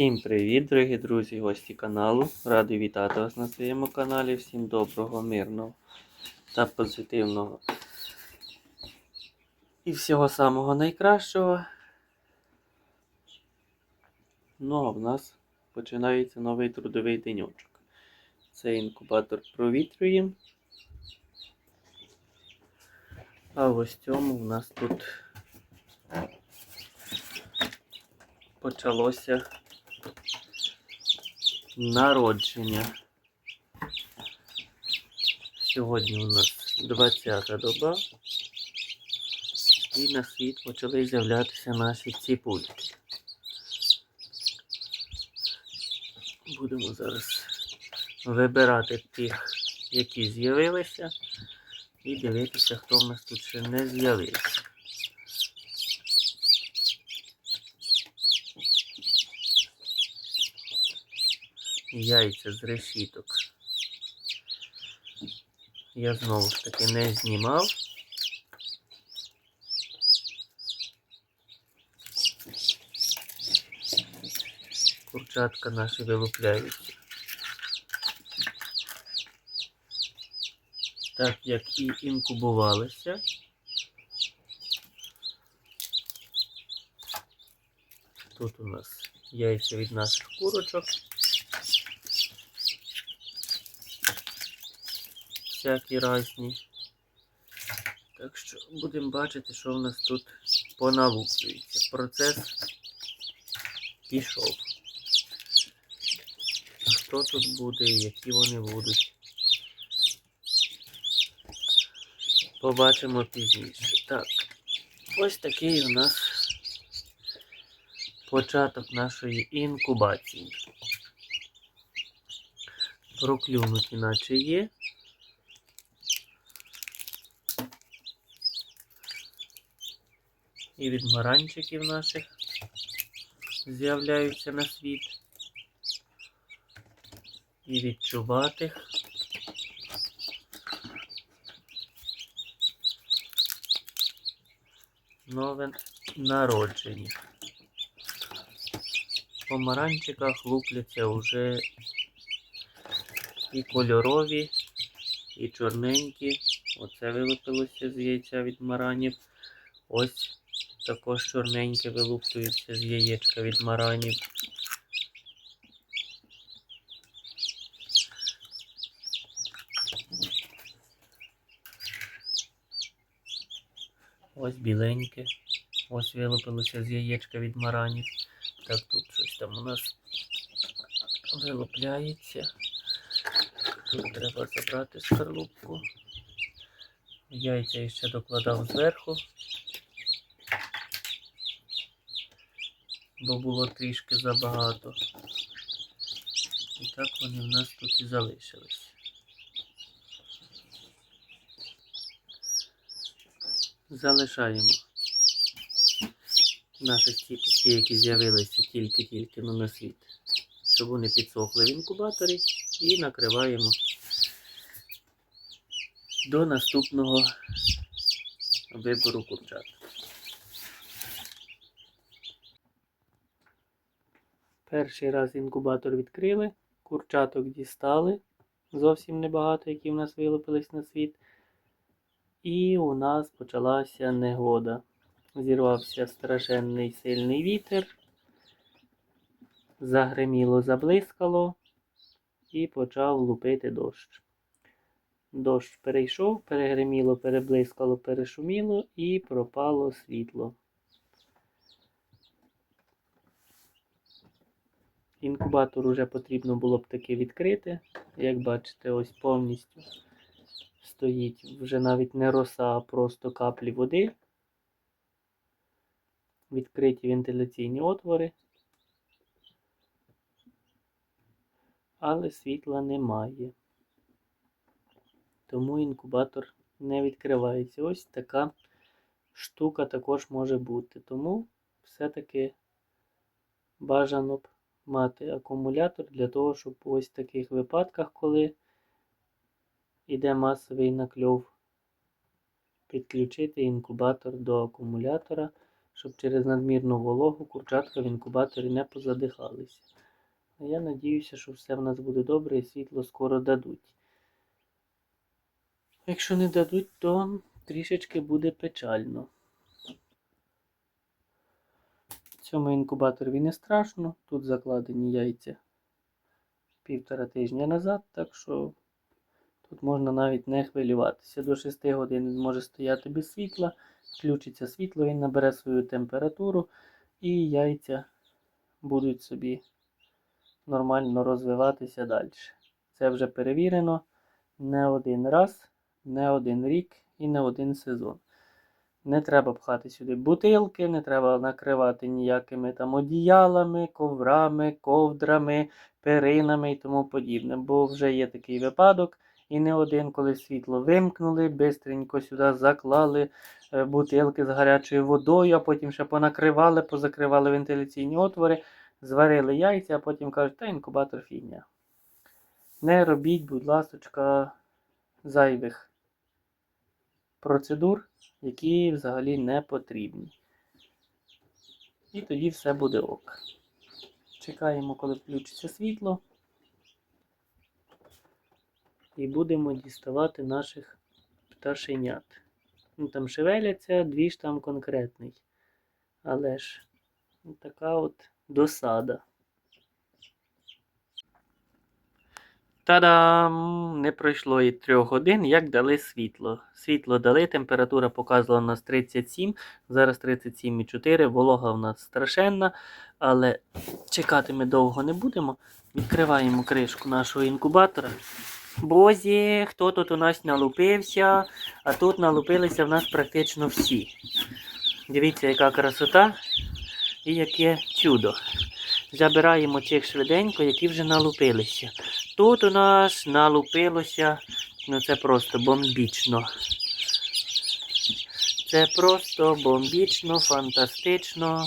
Всім привіт, дорогі друзі, гості каналу. Радий вітати вас на своєму каналі. Всім доброго, мирного та позитивного. І всього самого найкращого. Ну, а в нас починається новий трудовий денечок. Це інкубатор провітрюємо. А ось цьому в нас тут почалося народження. Сьогодні у нас 20 доба. І на світ почали з'являтися наші ціпульки. Будемо зараз вибирати тих, які з'явилися, і дивитися, хто в нас тут ще не з'явився. Яйця з решіток. Я знову ж таки не знімав. Курчатка наші вилупляються. Так як і інкубувалися. Тут у нас яйця від наших курочок. Всякі різні. Так що будемо бачити, що в нас тут поналуплюється. Процес пішов. Хто тут буде і які вони будуть. Побачимо пізніше. Так, ось такий у нас початок нашої інкубації. Проклюнуті наче є. І від маранчиків наших з'являються на світ. І від чубатих. Нове народження. По маранчиках лупляться вже і кольорові, і чорненькі. Оце вилупилося з яйця від маранів. Ось також чорненьке вилуптується з яєчка від маранів. Ось біленьке. Ось вилупилося з яєчка від маранів. Так, тут щось там у нас вилупляється. Тут треба забрати скорлупку. Яйця я ще докладав зверху. Бо було трішки забагато. І так вони в нас тут і залишились. Залишаємо наші ціпочки, які з'явилися тільки-тільки на світ, щоб вони підсохли в інкубаторі і накриваємо до наступного вибору курчат. Перший раз інкубатор відкрили, курчаток дістали, зовсім небагато, які в нас вилупились на світ. І у нас почалася негода. Зірвався страшенний сильний вітер, загриміло, заблискало і почав лупити дощ. Дощ перейшов, перегриміло, переблискало, перешуміло і пропало світло. Інкубатор вже потрібно було б таки відкрити. Як бачите, ось повністю стоїть вже навіть не роса, а просто каплі води. Відкриті вентиляційні отвори. Але світла немає. Тому інкубатор не відкривається. Ось така штука також може бути. Тому все-таки бажано б мати акумулятор для того, щоб ось в таких випадках, коли йде масовий накльов, підключити інкубатор до акумулятора, щоб через надмірну вологу курчатка в інкубаторі не позадихалися. А я надіюся, що все в нас буде добре і світло скоро дадуть. Якщо не дадуть, то трішечки буде печально. В цьому інкубаторі не страшно. Тут закладені яйця півтора тижня назад, так що тут можна навіть не хвилюватися. До 6 годин він може стояти без світла, включиться світло, він набере свою температуру і яйця будуть собі нормально розвиватися далі. Це вже перевірено не один раз, не один рік і не один сезон. Не треба пхати сюди бутилки, не треба накривати ніякими там одіялами, коврами, ковдрами, перинами і тому подібне. Бо вже є такий випадок, і не один, коли світло вимкнули, бистренько сюди заклали е, бутилки з гарячою водою, а потім ще понакривали, позакривали вентиляційні отвори, зварили яйця, а потім кажуть, та інкубатор фігня. Не робіть, будь ласочка, зайвих процедур, які взагалі не потрібні. І тоді все буде ок. Чекаємо, коли включиться світло. І будемо діставати наших пташенят. Ну, там шевеляться, дві ж там конкретний. Але ж ну, така от досада. Та-дам! Не пройшло і трьох годин, як дали світло. Світло дали, температура показувала у нас 37, зараз 37,4, волога в нас страшенна, але чекати ми довго не будемо. Відкриваємо кришку нашого інкубатора. Бозі, хто тут у нас налупився, а тут налупилися в нас практично всі. Дивіться, яка красота і яке чудо. Забираємо цих швиденько, які вже налупилися. Тут у нас налупилося, ну це просто бомбічно. Це просто бомбічно, фантастично.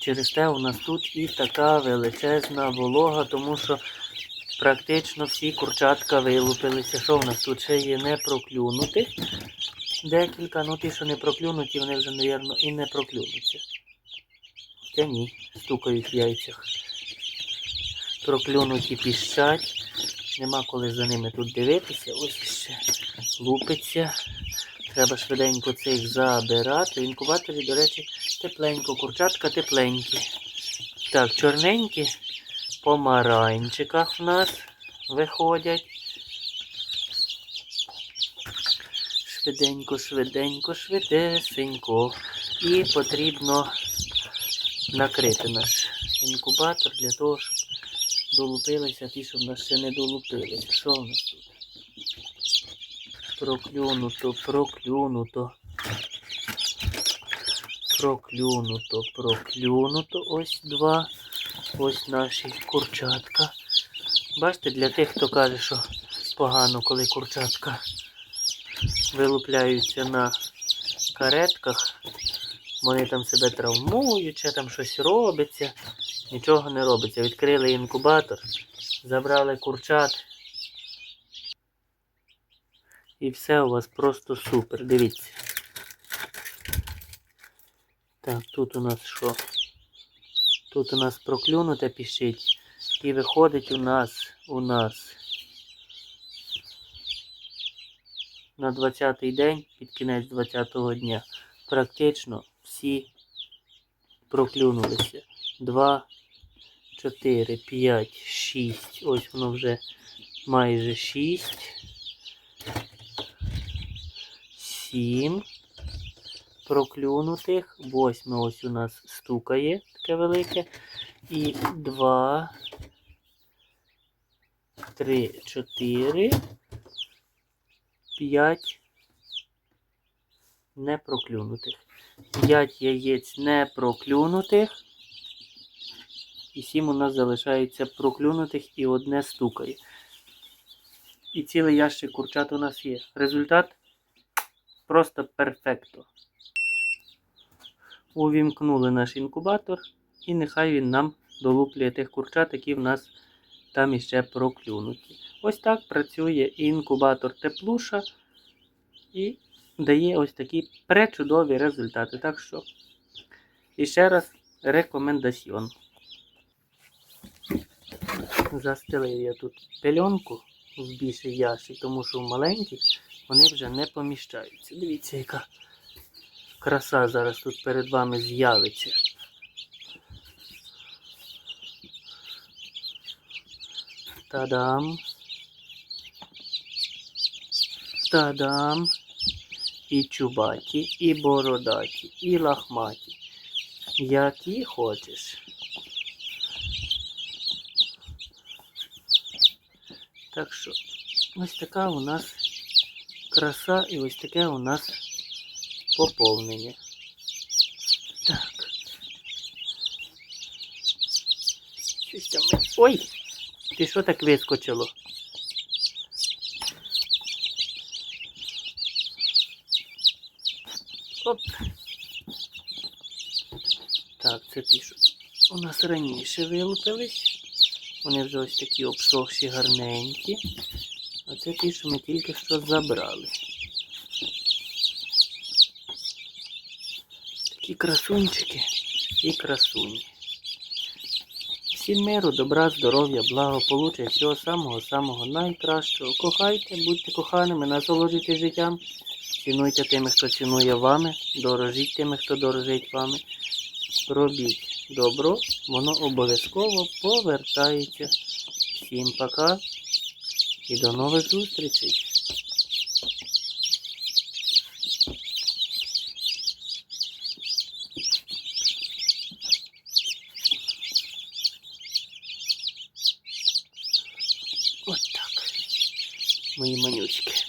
Через те у нас тут і така величезна волога, тому що практично всі курчатка вилупилися. Що в нас тут ще є не проклюнутих? Декілька, ну ті, що не проклюнуті, вони вже, мабуть, і не проклюнуться. Хоча ні, стукають в яйцях. Проклюнуті піщать. Нема коли за ними тут дивитися. Ось ще лупиться. Треба швиденько цих забирати. В інкубаторі, до речі, тепленько, курчатка тепленькі. Так, чорненькі по маранчиках в нас виходять. Швиденько, швиденько, швидесенько. І потрібно накрити наш інкубатор для того, щоб долупилися ті, що в нас ще не долупилися. Що в нас тут? Проклюнуто, проклюнуто. Проклюнуто, проклюнуто. Ось два. Ось наші курчатка. Бачите, для тих, хто каже, що погано, коли курчатка вилупляються на каретках. Вони там себе травмують, чи там щось робиться. Нічого не робиться. Відкрили інкубатор, забрали курчат. І все у вас просто супер. Дивіться. Так, тут у нас що? Тут у нас проклюнуте пішить. І виходить у нас, у нас на 20-й день, під кінець 20-го дня, практично всі проклюнулися. 2, 4, 5, 6. Ось воно вже майже 6. 7 проклюнутих. Восьме ось у нас стукає таке велике. І 2, 3, 4, 5 не проклюнутих. 5 яєць не проклюнутих. І 7 у нас залишається проклюнутих і одне стукає. І цілий ящик курчат у нас є. Результат просто перфекто. Увімкнули наш інкубатор, і нехай він нам долуплює тих курчат, які в нас там іще проклюнуті. Ось так працює інкубатор теплуша. І дає ось такі пречудові результати. Так що, і ще раз рекомендаціон. Застелив я тут пельонку в більший ящик, тому що в маленький вони вже не поміщаються. Дивіться, яка краса зараз тут перед вами з'явиться. Та-дам. Та-дам. І чубаті, і бородаті, і лахматі. Які хочеш. Так що, ось така у нас краса і ось таке у нас поповнення. Так. Щось там. Ой! Ти що так вискочило? Оп. Так, це ті, що у нас раніше вилупились. Вони вже ось такі обсохші, гарненькі. А це ті, що ми тільки що забрали. Такі красунчики і красуні. Всім миру, добра, здоров'я, благополуччя, всього самого-самого найкращого. Кохайте, будьте коханими, насолоджуйтесь життям. Цінуйте тими, хто цінує вами, дорожіть тими, хто дорожить вами. Робіть добро, воно обов'язково повертається. Всім пока і до нових зустрічей. От так. Мої манючки.